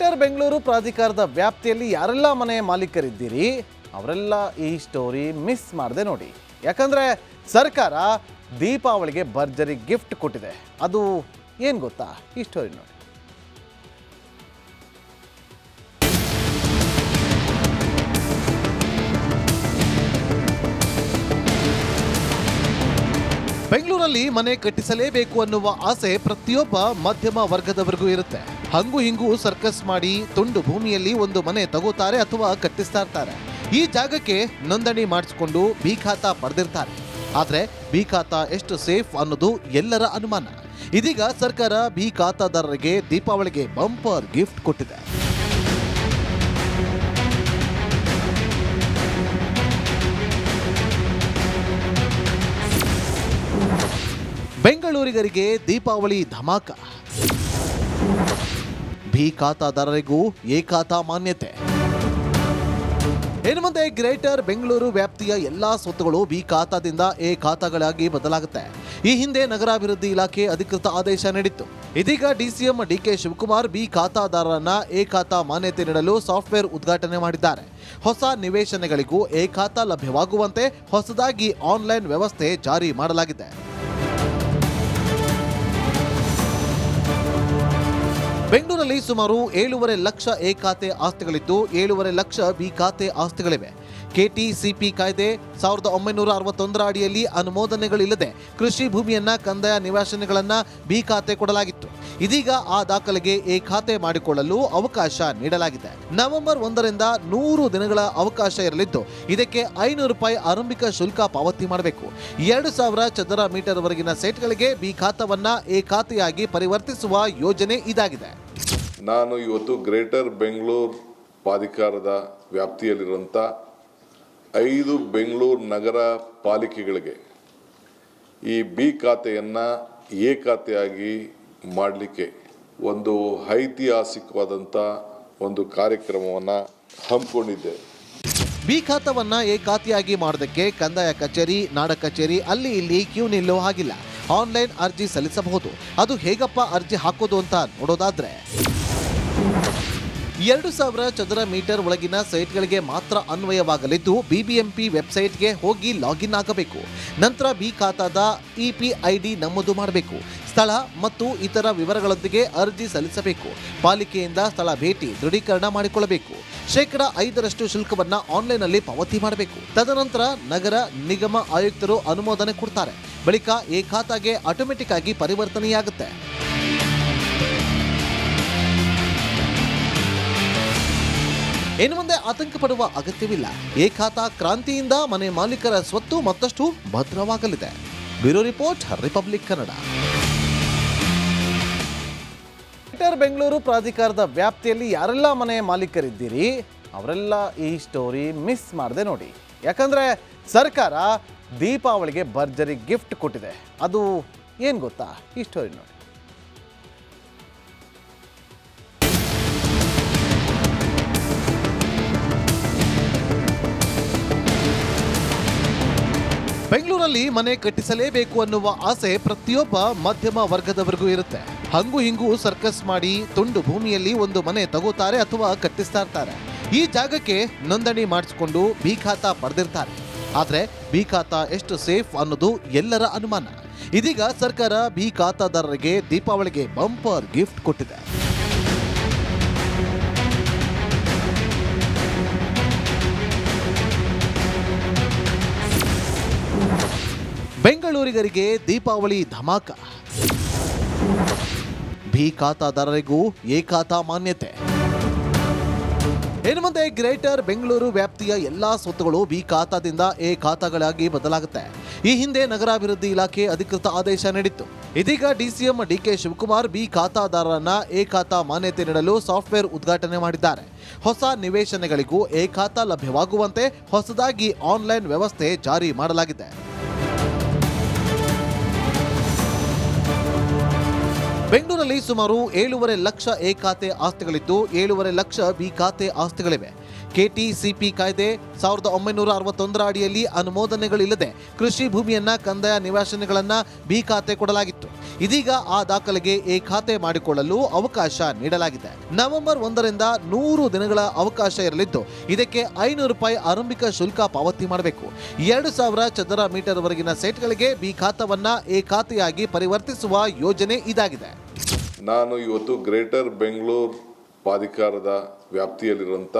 Greater Bengaluru ಪ್ರಾಧಿಕಾರದ ವ್ಯಾಪ್ತಿಯಲ್ಲಿ ಯಾರೆಲ್ಲ ಮನೆ ಮಾಲೀಕರಿದ್ದೀರಿ, ಅವರೆಲ್ಲ ಈ ಸ್ಟೋರಿ ಮಿಸ್ ಮಾಡದೆ ನೋಡಿ. ಯಾಕಂದ್ರೆ ಸರ್ಕಾರ ದೀಪಾವಳಿಗೆ ಭರ್ಜರಿ ಗಿಫ್ಟ್ ಕೊಟ್ಟಿದೆ. ಅದು ಏನು ಗೊತ್ತಾ? ಈ ಸ್ಟೋರಿ ನೋಡಿ. ಬೆಂಗಳೂರಲ್ಲಿ ಮನೆ ಕಟ್ಟಿಸಲೇಬೇಕು ಅನ್ನುವ ಆಸೆ ಪ್ರತಿಯೊಬ್ಬ ಮಧ್ಯಮ ವರ್ಗದವರಿಗೂ ಇರುತ್ತೆ. ಹಂಗು ಹಿಂಗು ಸರ್ಕಸ್ ಮಾಡಿ ತುಂಡು ಭೂಮಿಯಲ್ಲಿ ಒಂದು ಮನೆ ತಗೋತಾರೆ ಅಥವಾ ಕಟ್ಟಿಸ್ತಾ ಇರ್ತಾರೆ. ಈ ಜಾಗಕ್ಕೆ ನೋಂದಣಿ ಮಾಡಿಸ್ಕೊಂಡು ಬಿ ಖಾತಾ ಪಡೆದಿರ್ತಾರೆ. ಆದ್ರೆ ಬಿ ಖಾತಾ ಎಷ್ಟು ಸೇಫ್ ಅನ್ನೋದು ಎಲ್ಲರ ಅನುಮಾನ. ಇದೀಗ ಸರ್ಕಾರ ಬಿ ಖಾತಾದಾರರಿಗೆ ದೀಪಾವಳಿಗೆ ಬಂಪರ್ ಗಿಫ್ಟ್ ಕೊಟ್ಟಿದೆ. ಬೆಂಗಳೂರಿಗರಿಗೆ ದೀಪಾವಳಿ ಧಮಾಕ. ಬಿ ಖಾತಾದಾರರಿಗೂ ಎ ಖಾತಾ ಮಾನ್ಯತೆ. ಇನ್ನು ಮುಂದೆ ಗ್ರೇಟರ್ ಬೆಂಗಳೂರು ವ್ಯಾಪ್ತಿಯ ಎಲ್ಲಾ ಸ್ವತ್ತುಗಳು ಬಿ ಖಾತಾದಿಂದ ಎ ಖಾತಾಗಳಾಗಿ ಬದಲಾಗುತ್ತೆ. ಈ ಹಿಂದೆ ನಗರಾಭಿವೃದ್ಧಿ ಇಲಾಖೆ ಅಧಿಕೃತ ಆದೇಶ ನೀಡಿತ್ತು. ಇದೀಗ ಡಿಸಿಎಂ ಡಿಕೆ ಶಿವಕುಮಾರ್ ಬಿ ಖಾತಾದಾರರನ್ನ ಎ ಖಾತಾ ಮಾನ್ಯತೆ ನೀಡಲು ಸಾಫ್ಟ್ವೇರ್ ಉದ್ಘಾಟನೆ ಮಾಡಿದ್ದಾರೆ. ಹೊಸ ನಿವೇಶನಗಳಿಗೂ ಎ ಖಾತಾ ಲಭ್ಯವಾಗುವಂತೆ ಹೊಸದಾಗಿ ಆನ್ಲೈನ್ ವ್ಯವಸ್ಥೆ ಜಾರಿ ಮಾಡಲಾಗಿದೆ. ಬೆಂಗಳೂರಲ್ಲಿ ಸುಮಾರು ಏಳೂವರೆ ಲಕ್ಷ ಎ ಖಾತೆ ಆಸ್ತಿಗಳಿದ್ದು ಏಳೂವರೆ ಲಕ್ಷ ಬಿ ಖಾತೆ ಆಸ್ತಿಗಳಿವೆ. ಕೆಟಿಸಿಪಿ ಕಾಯ್ದೆ ಸಾವಿರದ ಒಂಬೈನೂರ ಅರವತ್ತೊಂದರ ಅಡಿಯಲ್ಲಿ ಅನುಮೋದನೆಗಳಿಲ್ಲದೆ ಕೃಷಿ ಭೂಮಿಯನ್ನ ಕಂದಾಯ ನಿವಾಸನೆಗಳನ್ನ ಬಿ ಖಾತೆ ಕೊಡಲಾಗಿತ್ತು. ಇದೀಗ ಆ ದಾಖಲೆಗೆ ಎ ಖಾತೆ ಮಾಡಿಕೊಳ್ಳಲು ಅವಕಾಶ ನೀಡಲಾಗಿದೆ. ನವೆಂಬರ್ ಒಂದರಿಂದ ನೂರು ದಿನಗಳ ಅವಕಾಶ ಇರಲಿದ್ದು, ಇದಕ್ಕೆ ಐನೂರು ರೂಪಾಯಿ ಆರಂಭಿಕ ಶುಲ್ಕ ಪಾವತಿ ಮಾಡಬೇಕು. ಎರಡು ಸಾವಿರ ಚದರ ಮೀಟರ್ ವರೆಗಿನ ಸೈಟ್ಗಳಿಗೆ ಬಿ ಖಾತವನ್ನ ಎ ಖಾತೆಯಾಗಿ ಪರಿವರ್ತಿಸುವ ಯೋಜನೆ ಇದಾಗಿದೆ. ನಾನು ಇವತ್ತು ಗ್ರೇಟರ್ ಬೆಂಗಳೂರು ಪ್ರಾಧಿಕಾರದ ವ್ಯಾಪ್ತಿಯಲ್ಲಿರುವಂಥ ಐದು ಬೆಂಗಳೂರು ನಗರ ಪಾಲಿಕೆಗಳಿಗೆ ಈ ಬಿ ಖಾತೆಯನ್ನು ಎ ಖಾತೆಯಾಗಿ ಮಾಡಲಿಕ್ಕೆ ಒಂದು ಐತಿಹಾಸಿಕವಾದಂಥ ಒಂದು ಕಾರ್ಯಕ್ರಮವನ್ನು ಹಮ್ಮಿಕೊಂಡಿದ್ದೆ. ಬಿ ಖಾತವನ್ನ ಎ ಖಾತೆಯಾಗಿ ಮಾಡೋದಕ್ಕೆ ಕಂದಾಯ ಕಚೇರಿ, ನಾಡ ಕಚೇರಿ ಅಲ್ಲಿ ಇಲ್ಲಿ ಕ್ಯೂ ನಿಲ್ಲೋ ಹಾಗಿಲ್ಲ. ಆನ್ಲೈನ್ ಅರ್ಜಿ ಸಲ್ಲಿಸಬಹುದು. ಅದು ಹೇಗಪ್ಪ ಅರ್ಜಿ ಹಾಕೋದು ಅಂತ ನೋಡೋದಾದ್ರೆ. ಎರಡು ಸಾವಿರ ಚದರ ಮೀಟರ್ ಒಳಗಿನ ಸೈಟ್ಗಳಿಗೆ ಮಾತ್ರ ಅನ್ವಯವಾಗಲಿದ್ದು, ಬಿಬಿಎಂಪಿ ವೆಬ್ಸೈಟ್ಗೆ ಹೋಗಿ ಲಾಗಿನ್ ಆಗಬೇಕು. ನಂತರ ಬಿ ಖಾತಾದ ಇಪಿಐಡಿ ನಮೂದು ಮಾಡಬೇಕು. ಸ್ಥಳ ಮತ್ತು ಇತರ ವಿವರಗಳೊಂದಿಗೆ ಅರ್ಜಿ ಸಲ್ಲಿಸಬೇಕು. ಪಾಲಿಕೆಯಿಂದ ಸ್ಥಳ ಭೇಟಿ ದೃಢೀಕರಣ ಮಾಡಿಕೊಳ್ಳಬೇಕು. ಶೇಕಡ ಐದರಷ್ಟು ಶುಲ್ಕವನ್ನು ಆನ್ಲೈನ್ನಲ್ಲಿ ಪಾವತಿ ಮಾಡಬೇಕು. ತದನಂತರ ನಗರ ನಿಗಮ ಆಯುಕ್ತರು ಅನುಮೋದನೆ ಕೊಡ್ತಾರೆ. ಬಳಿಕ ಈ ಖಾತಾಗೆ ಆಟೋಮೆಟಿಕ್ ಆಗಿ ಪರಿವರ್ತನೆಯಾಗುತ್ತೆ. ಇನ್ನು ಮುಂದೆ ಆತಂಕ ಪಡುವ ಅಗತ್ಯವಿಲ್ಲ. ಏಕಾತ ಕ್ರಾಂತಿಯಿಂದ ಮನೆ ಮಾಲೀಕರ ಸ್ವತ್ತು ಮತ್ತಷ್ಟು ಭದ್ರವಾಗಲಿದೆ. Bureau report, Republic Kannada. Greater Bengaluru ಪ್ರಾಧಿಕಾರದ ವ್ಯಾಪ್ತಿಯಲ್ಲಿ ಯಾರೆಲ್ಲ ಮನೆ ಮಾಲೀಕರಿದ್ದೀರಿ, ಅವರೆಲ್ಲ ಈ ಸ್ಟೋರಿ ಮಿಸ್ ಮಾಡದೆ ನೋಡಿ. ಯಾಕಂದ್ರೆ ಸರ್ಕಾರ ದೀಪಾವಳಿಗೆ ಭರ್ಜರಿ ಗಿಫ್ಟ್ ಕೊಟ್ಟಿದೆ. ಅದು ಏನು ಗೊತ್ತಾ? ಈ ಸ್ಟೋರಿ ನೋಡಿ. ಬೆಂಗಳೂರಲ್ಲಿ ಮನೆ ಕಟ್ಟಿಸಲೇಬೇಕು ಅನ್ನುವ ಆಸೆ ಪ್ರತಿಯೊಬ್ಬ ಮಧ್ಯಮ ವರ್ಗದವರಿಗೂ ಇರುತ್ತೆ. ಹಂಗು ಹಿಂಗು ಸರ್ಕಸ್ ಮಾಡಿ ತುಂಡು ಭೂಮಿಯಲ್ಲಿ ಒಂದು ಮನೆ ತಗೋತಾರೆ ಅಥವಾ ಕಟ್ಟಿಸ್ತಾ ಇರ್ತಾರೆ. ಈ ಜಾಗಕ್ಕೆ ನೋಂದಣಿ ಮಾಡಿಸ್ಕೊಂಡು ಬಿ ಖಾತಾ ಪಡೆದಿರ್ತಾರೆ. ಆದ್ರೆ ಬಿ ಖಾತಾ ಎಷ್ಟು ಸೇಫ್ ಅನ್ನೋದು ಎಲ್ಲರ ಅನುಮಾನ. ಇದೀಗ ಸರ್ಕಾರ ಬಿ ಖಾತಾದಾರರಿಗೆ ದೀಪಾವಳಿಗೆ ಬಂಪರ್ ಗಿಫ್ಟ್ ಕೊಟ್ಟಿದೆ. ಬೆಂಗಳೂರಿಗರಿಗೆ ದೀಪಾವಳಿ ಧಮಾಕ. ಬಿ ಖಾತಾದಾರರಿಗೂ ಎ ಖಾತಾ ಮಾನ್ಯತೆ. ಇನ್ನು ಮುಂದೆ ಗ್ರೇಟರ್ ಬೆಂಗಳೂರು ವ್ಯಾಪ್ತಿಯ ಎಲ್ಲಾ ಸ್ವತ್ತುಗಳು ಬಿ ಖಾತಾದಿಂದ ಎ ಖಾತಾಗಳಾಗಿ ಬದಲಾಗುತ್ತೆ. ಈ ಹಿಂದೆ ನಗರಾಭಿವೃದ್ಧಿ ಇಲಾಖೆ ಅಧಿಕೃತ ಆದೇಶ ನೀಡಿತ್ತು. ಇದೀಗ ಡಿಸಿಎಂ ಡಿಕೆ ಶಿವಕುಮಾರ್ ಬಿ ಖಾತಾದಾರರನ್ನ ಎ ಖಾತಾ ಮಾನ್ಯತೆ ನೀಡಲು ಸಾಫ್ಟ್ವೇರ್ ಉದ್ಘಾಟನೆ ಮಾಡಿದ್ದಾರೆ. ಹೊಸ ನಿವೇಶನಗಳಿಗೂ ಎ ಖಾತಾ ಲಭ್ಯವಾಗುವಂತೆ ಹೊಸದಾಗಿ ಆನ್ಲೈನ್ ವ್ಯವಸ್ಥೆ ಜಾರಿ ಮಾಡಲಾಗಿದೆ. ಬೆಂಗಳೂರಲ್ಲಿ ಸುಮಾರು ಏಳೂವರೆ ಲಕ್ಷ ಎ ಖಾತೆ ಆಸ್ತಿಗಳಿದ್ದು ಏಳೂವರೆ ಲಕ್ಷ ಬಿ ಖಾತೆ ಆಸ್ತಿಗಳಿವೆ. ಕೆಟಿಸಿಪಿ ಕಾಯ್ದೆ ಸಾವಿರದ ಒಂಬೈನೂರ ಅರವತ್ತೊಂದರ ಅಡಿಯಲ್ಲಿ ಅನುಮೋದನೆಗಳಿಲ್ಲದೆ ಕೃಷಿ ಭೂಮಿಯನ್ನ ಕಂದಾಯ ನಿವಾಸನೆಗಳನ್ನ ಬಿ ಖಾತೆ ಕೊಡಲಾಗಿತ್ತು. ಇದೀಗ ಆ ದಾಖಲೆಗೆ ಈ ಖಾತೆ ಮಾಡಿಕೊಳ್ಳಲು ಅವಕಾಶ ನೀಡಲಾಗಿದೆ. ನವೆಂಬರ್ ಒಂದರಿಂದ ನೂರು ದಿನಗಳ ಅವಕಾಶ ಇರಲಿದ್ದು, ಇದಕ್ಕೆ ಐನೂರು ರೂಪಾಯಿ ಆರಂಭಿಕ ಶುಲ್ಕ ಪಾವತಿ ಮಾಡಬೇಕು. ಎರಡು ಸಾವಿರ ಚದರ ಮೀಟರ್ ವರೆಗಿನ ಸೈಟ್ಗಳಿಗೆ ಬಿ ಖಾತವನ್ನ ಎ ಖಾತೆಯಾಗಿ ಪರಿವರ್ತಿಸುವ ಯೋಜನೆ ಇದಾಗಿದೆ. ನಾನು ಇವತ್ತು ಗ್ರೇಟರ್ ಬೆಂಗಳೂರು ಪ್ರಾಧಿಕಾರದ ವ್ಯಾಪ್ತಿಯಲ್ಲಿರುವಂಥ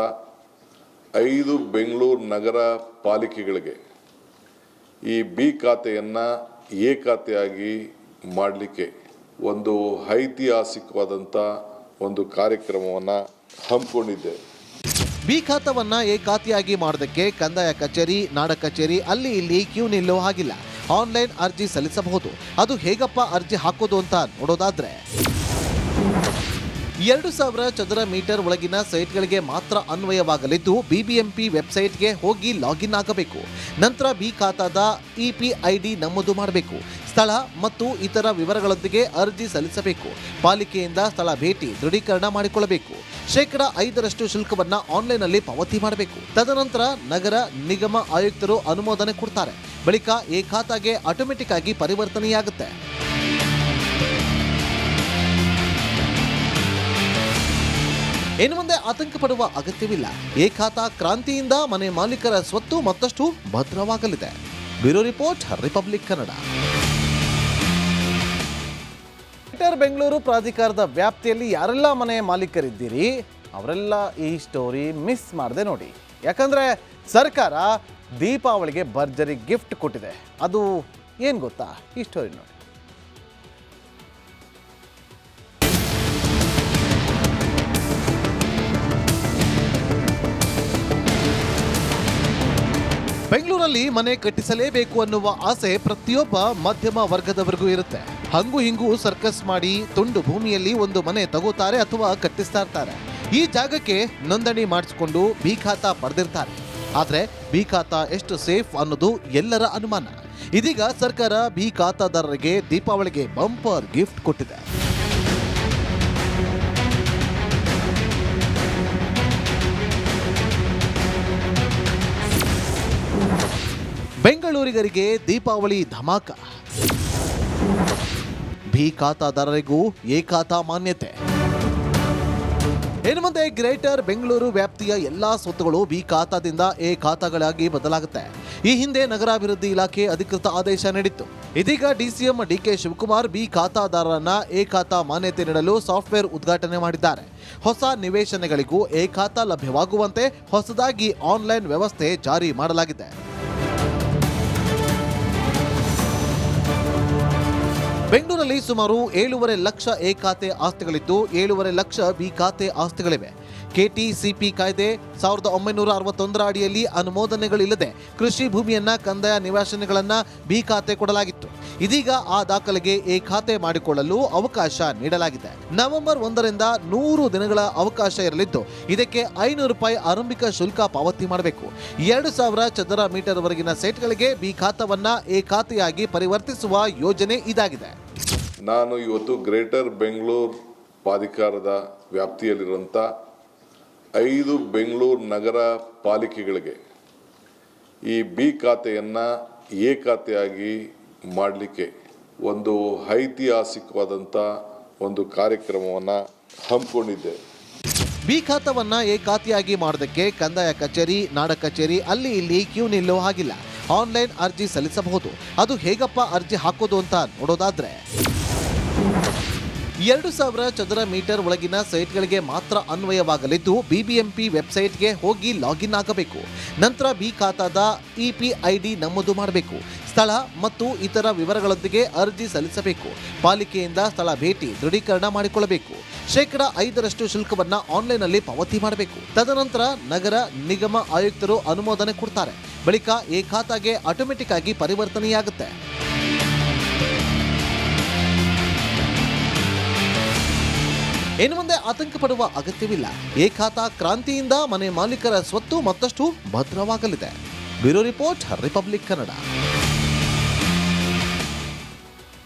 ಐದು ಬೆಂಗಳೂರು ನಗರ ಪಾಲಿಕೆಗಳಿಗೆ ಈ ಬಿ ಖಾತೆಯನ್ನು ಎ ಖಾತೆಯಾಗಿ ಮಾಡಲಿಕ್ಕೆ ಒಂದು ಐತಿಹಾಸಿಕವಾದಂಥ ಒಂದು ಕಾರ್ಯಕ್ರಮವನ್ನು ಹಮ್ಮಿಕೊಂಡಿದ್ದೆ. ಬಿ ಖಾತವನ್ನ ಎ ಖಾತೆಯಾಗಿ ಮಾಡೋದಕ್ಕೆ ಕಂದಾಯ ಕಚೇರಿ, ನಾಡ ಕಚೇರಿ, ಅಲ್ಲಿ ಇಲ್ಲಿ ಕ್ಯೂ ನಿಲ್ಲೋ ಹಾಗಿಲ್ಲ. ಆನ್ಲೈನ್ ಅರ್ಜಿ ಸಲ್ಲಿಸಬಹುದು. ಅದು ಹೇಗಪ್ಪ ಅರ್ಜಿ ಹಾಕೋದು ಅಂತ ನೋಡೋದಾದ್ರೆ, ಎರಡು ಸಾವಿರ ಚದರ ಮೀಟರ್ ಒಳಗಿನ ಸೈಟ್ಗಳಿಗೆ ಮಾತ್ರ ಅನ್ವಯವಾಗಲಿದ್ದು ಬಿಬಿಎಂಪಿ ವೆಬ್ಸೈಟ್ಗೆ ಹೋಗಿ ಲಾಗಿನ್ ಆಗಬೇಕು. ನಂತರ ಬಿ ಖಾತಾದ ಇಪಿಐಡಿ ನಮೂದು ಮಾಡಬೇಕು. ಸ್ಥಳ ಮತ್ತು ಇತರ ವಿವರಗಳೊಂದಿಗೆ ಅರ್ಜಿ ಸಲ್ಲಿಸಬೇಕು. ಪಾಲಿಕೆಯಿಂದ ಸ್ಥಳ ಭೇಟಿ ದೃಢೀಕರಣ ಮಾಡಿಕೊಳ್ಳಬೇಕು. ಶೇಕಡ ಐದರಷ್ಟು ಶುಲ್ಕವನ್ನು ಆನ್ಲೈನ್ನಲ್ಲಿ ಪಾವತಿ ಮಾಡಬೇಕು. ತದನಂತರ ನಗರ ನಿಗಮ ಆಯುಕ್ತರು ಅನುಮೋದನೆ ಕೊಡ್ತಾರೆ. ಬಳಿಕ ಈ ಖಾತಾಗೆ ಆಟೋಮೆಟಿಕ್ ಆಗಿ ಪರಿವರ್ತನೆಯಾಗುತ್ತೆ. ಇನ್ನು ಮುಂದೆ ಆತಂಕ ಪಡುವ ಅಗತ್ಯವಿಲ್ಲ. ಎ ಖಾತಾ ಕ್ರಾಂತಿಯಿಂದ ಮನೆ ಮಾಲೀಕರ ಸ್ವತ್ತು ಮತ್ತಷ್ಟು ಭದ್ರವಾಗಲಿದೆ. Bureau report, Republic Kannada. Greater Bengaluru ಪ್ರಾಧಿಕಾರದ ವ್ಯಾಪ್ತಿಯಲ್ಲಿ ಯಾರೆಲ್ಲ ಮನೆ ಮಾಲೀಕರಿದ್ದೀರಿ, ಅವರೆಲ್ಲ ಈ ಸ್ಟೋರಿ ಮಿಸ್ ಮಾಡದೆ ನೋಡಿ. ಯಾಕಂದ್ರೆ ಸರ್ಕಾರ ದೀಪಾವಳಿಗೆ ಭರ್ಜರಿ ಗಿಫ್ಟ್ ಕೊಟ್ಟಿದೆ. ಅದು ಏನು ಗೊತ್ತಾ? ಈ ಸ್ಟೋರಿ ನೋಡಿ. ಬೆಂಗಳೂರಲ್ಲಿ ಮನೆ ಕಟ್ಟಿಸಲೇಬೇಕು ಅನ್ನುವ ಆಸೆ ಪ್ರತಿಯೊಬ್ಬ ಮಧ್ಯಮ ವರ್ಗದವರಿಗೂ ಇರುತ್ತೆ. ಹಂಗು ಹಿಂಗು ಸರ್ಕಸ್ ಮಾಡಿ ತುಂಡು ಭೂಮಿಯಲ್ಲಿ ಒಂದು ಮನೆ ತಗೋತಾರೆ ಅಥವಾ ಕಟ್ಟಿಸ್ತಾ ಇರ್ತಾರೆ. ಈ ಜಾಗಕ್ಕೆ ನೋಂದಣಿ ಮಾಡಿಸಿಕೊಂಡು ಬಿ ಖಾತಾ ಪಡೆದಿರ್ತಾರೆ. ಆದರೆ ಬಿ ಖಾತಾ ಎಷ್ಟು ಸೇಫ್ ಅನ್ನೋದು ಎಲ್ಲರ ಅನುಮಾನ. ಇದೀಗ ಸರ್ಕಾರ ಬಿ ಖಾತಾದಾರರಿಗೆ ದೀಪಾವಳಿಗೆ ಬಂಪರ್ ಗಿಫ್ಟ್ ಕೊಟ್ಟಿದೆ. ಬೆಂಗಳೂರಿಗರಿಗೆ ದೀಪಾವಳಿ ಧಮಾಕ. ಬಿ ಖಾತಾದಾರರಿಗೂ ಎ ಖಾತಾ ಮಾನ್ಯತೆ. ಇನ್ನು ಮುಂದೆ ಗ್ರೇಟರ್ ಬೆಂಗಳೂರು ವ್ಯಾಪ್ತಿಯ ಎಲ್ಲಾ ಸ್ವತ್ತುಗಳು ಬಿ ಖಾತಾದಿಂದ ಎ ಖಾತಾಗಳಾಗಿ ಬದಲಾಗುತ್ತೆ. ಈ ಹಿಂದೆ ನಗರಾಭಿವೃದ್ಧಿ ಇಲಾಖೆ ಅಧಿಕೃತ ಆದೇಶ ನೀಡಿತ್ತು. ಇದೀಗ ಡಿಸಿಎಂ ಡಿಕೆ ಶಿವಕುಮಾರ್ ಬಿ ಖಾತಾದಾರರನ್ನ ಎ ಖಾತಾ ಮಾನ್ಯತೆ ನೀಡಲು ಸಾಫ್ಟ್ವೇರ್ ಉದ್ಘಾಟನೆ ಮಾಡಿದ್ದಾರೆ. ಹೊಸ ನಿವೇಶನಗಳಿಗೂ ಎ ಖಾತಾ ಲಭ್ಯವಾಗುವಂತೆ ಹೊಸದಾಗಿ ಆನ್ಲೈನ್ ವ್ಯವಸ್ಥೆ ಜಾರಿ ಮಾಡಲಾಗಿದೆ. ಬೆಂಗಳೂರಲ್ಲಿ ಸುಮಾರು ಏಳೂವರೆ ಲಕ್ಷ ಎ ಖಾತೆ ಆಸ್ತಿಗಳಿದ್ದು ಏಳೂವರೆ ಲಕ್ಷ ಬಿ ಖಾತೆ ಆಸ್ತಿಗಳಿವೆ. ಕೆಟಿಸಿಪಿ ಕಾಯ್ದೆ ಸಾವಿರದ ಒಂಬೈನೂರ ಅರವತ್ತೊಂದರ ಅಡಿಯಲ್ಲಿ ಅನುಮೋದನೆಗಳಿಲ್ಲದೆ ಕೃಷಿ ಭೂಮಿಯನ್ನ ಕಂದಾಯ ನಿವಾಸನೆಗಳನ್ನು ಬಿ ಖಾತೆ ಕೊಡಲಾಗಿತ್ತು. ಇದೀಗ ಆ ದಾಖಲೆಗೆ ಎ ಖಾತೆ ಮಾಡಿಕೊಳ್ಳಲು ಅವಕಾಶ ನೀಡಲಾಗಿದೆ. ನವೆಂಬರ್ ಒಂದರಿಂದ ನೂರು ದಿನಗಳ ಅವಕಾಶ ಇರಲಿದ್ದು, ಇದಕ್ಕೆ ಐನೂರು ರೂಪಾಯಿ ಆರಂಭಿಕ ಶುಲ್ಕ ಪಾವತಿ ಮಾಡಬೇಕು. ಎರಡು ಸಾವಿರ ಚದರ ಮೀಟರ್ ವರೆಗಿನ ಸೈಟ್ಗಳಿಗೆ ಬಿ ಖಾತವನ್ನ ಎ ಖಾತೆಯಾಗಿ ಪರಿವರ್ತಿಸುವ ಯೋಜನೆ ಇದಾಗಿದೆ. ನಾನು ಇವತ್ತು ಗ್ರೇಟರ್ ಬೆಂಗಳೂರು ಪ್ರಾಧಿಕಾರದ ವ್ಯಾಪ್ತಿಯಲ್ಲಿರುವಂಥ ಐದು ಬೆಂಗಳೂರು ನಗರ ಪಾಲಿಕೆಗಳಿಗೆ ಈ ಬಿ ಖಾತೆಯನ್ನು ಎ ಖಾತೆಯಾಗಿ ಮಾಡಲಿಕ್ಕೆ ಒಂದು ಐತಿಹಾಸಿಕವಾದಂಥ ಒಂದು ಕಾರ್ಯಕ್ರಮವನ್ನು ಹಮ್ಮಿಕೊಂಡಿದ್ದೆ. ಬಿ ಖಾತವನ್ನ ಎ ಖಾತೆಯಾಗಿ ಮಾಡೋದಕ್ಕೆ ಕಂದಾಯ ಕಚೇರಿ, ನಾಡ ಕಚೇರಿ, ಅಲ್ಲಿ ಇಲ್ಲಿ ಕ್ಯೂ ನಿಲ್ಲೋ ಹಾಗಿಲ್ಲ. ಆನ್ಲೈನ್ ಅರ್ಜಿ ಸಲ್ಲಿಸಬಹುದು. ಅದು ಹೇಗಪ್ಪ ಅರ್ಜಿ ಹಾಕೋದು ಅಂತ ನೋಡೋದಾದ್ರೆ. ಎರಡು ಸಾವಿರ ಚದರ ಮೀಟರ್ ಒಳಗಿನ ಸೈಟ್ಗಳಿಗೆ ಮಾತ್ರ ಅನ್ವಯವಾಗಲಿದ್ದು, ಬಿಬಿಎಂಪಿ ವೆಬ್ಸೈಟ್ಗೆ ಹೋಗಿ ಲಾಗಿನ್ ಆಗಬೇಕು. ನಂತರ ಬಿ ಖಾತಾದ ಇಪಿಐಡಿ ನಮೂದು ಮಾಡಬೇಕು. ಸ್ಥಳ ಮತ್ತು ಇತರ ವಿವರಗಳೊಂದಿಗೆ ಅರ್ಜಿ ಸಲ್ಲಿಸಬೇಕು. ಪಾಲಿಕೆಯಿಂದ ಸ್ಥಳ ಭೇಟಿ ದೃಢೀಕರಣ ಮಾಡಿಕೊಳ್ಳಬೇಕು. ಶೇಕಡ ಐದರಷ್ಟು ಶುಲ್ಕವನ್ನು ಆನ್ಲೈನ್ನಲ್ಲಿ ಪಾವತಿ ಮಾಡಬೇಕು. ತದನಂತರ ನಗರ ನಿಗಮ ಆಯುಕ್ತರು ಅನುಮೋದನೆ ಕೊಡ್ತಾರೆ. ಬಳಿಕ ಈ ಖಾತಾಗೆ ಆಟೋಮೆಟಿಕ್ ಆಗಿ ಪರಿವರ್ತನೆಯಾಗುತ್ತೆ. ಇನ್ನು ಮುಂದೆ ಆತಂಕ ಪಡುವ ಅಗತ್ಯವಿಲ್ಲ. ಈ ಖಾತಾ ಕ್ರಾಂತಿಯಿಂದ ಮನೆ ಮಾಲೀಕರ ಸ್ವತ್ತು ಮತ್ತಷ್ಟು ಭದ್ರವಾಗಲಿದೆ. Bureau report, Republic Kannada.